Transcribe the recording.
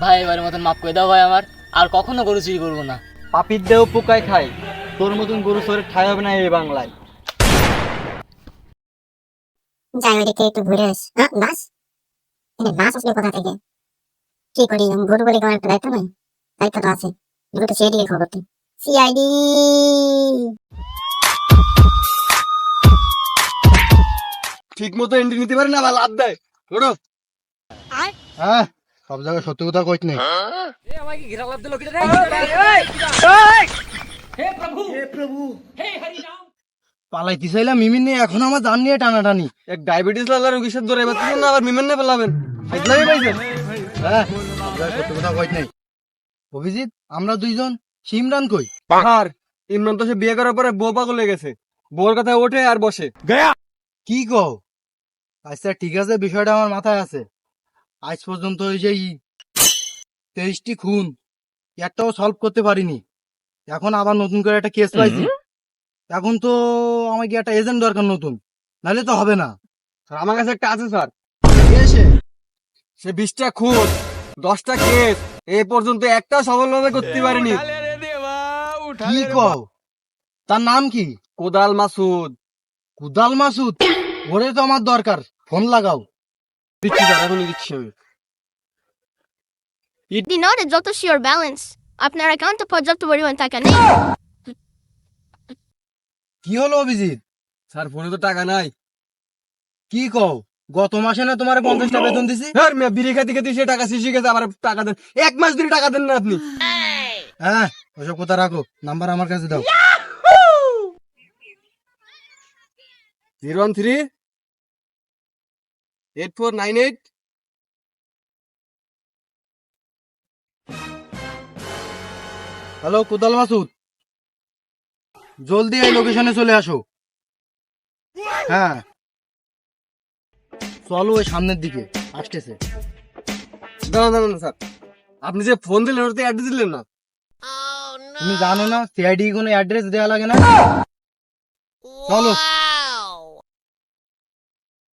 ভাই এবারের মতন মাফ করে দাও ভাই আমার। আর কখনো গরু চুরি করব না। পাপির দেহ পোকায় খায়। তোর মতন গরু সরে ঠাই হবে না এই বাংলায়। যাই ওইদিকে একটু ঘুরে আস। হ্যাঁ বাস? বাস আসলে কোথা থেকে? কি করি গরু বলে কোনো একটা দায়িত্ব নাই? দায়িত্ব তো আছে। দুটো সিআইডি খবর দিই। সিআইডি ঠিক মতো এন্ট্রি নিতে পারে না লাভ দেয়। হ্যাঁ। সব জায়গায় সত্যি কথা কইত নেই পালাইতে চাইলাম মিমিন নিয়ে এখন আমার জান নিয়ে টানাটানি। এক ডায়াবেটিস লালার রোগীর সাথে ধরে এবার না আবার মিমেন না পেলাবেন। এগুলাই পাইছেন? হ্যাঁ সত্যি কথা কইত নেই অভিজিৎ আমরা দুইজন সিমরান কই? আর ইমরান তো সে বিয়ে করার পরে বউ পাগল হয়ে গেছে। বউর কথা ওঠে আর বসে। কি কও? আচ্ছা ঠিক আছে বিষয়টা আমার মাথায় আছে। আজ পর্যন্ত ওই যে তেইশটি খুন একটাও সলভ করতে পারিনি। এখন আবার নতুন করে একটা কেস পাইছি। এখন তো আমাকে একটা এজেন্ট দরকার নতুন নাহলে তো হবে না। আর আমার কাছে একটা আছে স্যার। কে সে? সে বিশটা খুন দশটা কেস এ পর্যন্ত একটা সফলভাবে করতে পারিনি। কি কও? তার নাম কি? কোদাল মাসুদ। কুদাল মাসুদ? ওরে তো আমার দরকার ফোন লাগাও। দিচ্ছি এখনই দিচ্ছি আমি দিনরে যত শিওর ব্যালেন্স আপনার অ্যাকাউন্টে পর্যাপ্ত পরিমাণ টাকা নেই কি হলো অভিজিৎ? স্যার ফোনে তো টাকা নাই। কি কও? গত মাসে না তোমার পঞ্চাশটা বেতন দিছি? স্যার মেয়ে বিড়ি খাতে খেতে সে টাকা শেষ গেছে আবার টাকা দেন। এক মাস ধরে টাকা দেন না আপনি। হ্যাঁ ওসব কথা রাখো। নাম্বার আমার কাছে দাও। Zero one three eight four nine eight hello কোদাল মাসুদ জলদি এই লোকেশনে চলে আসো। হ্যাঁ। চলো ওই সামনের দিকে আসতেছে। দাঁড়ান দাঁড়ান স্যার। আপনি যে ফোন দিলেন ওটাতে অ্যাড্রেস দিলেন না? তুমি জানো না সিআইডি কোনো অ্যাড্রেস দেওয়া লাগে না? চলো।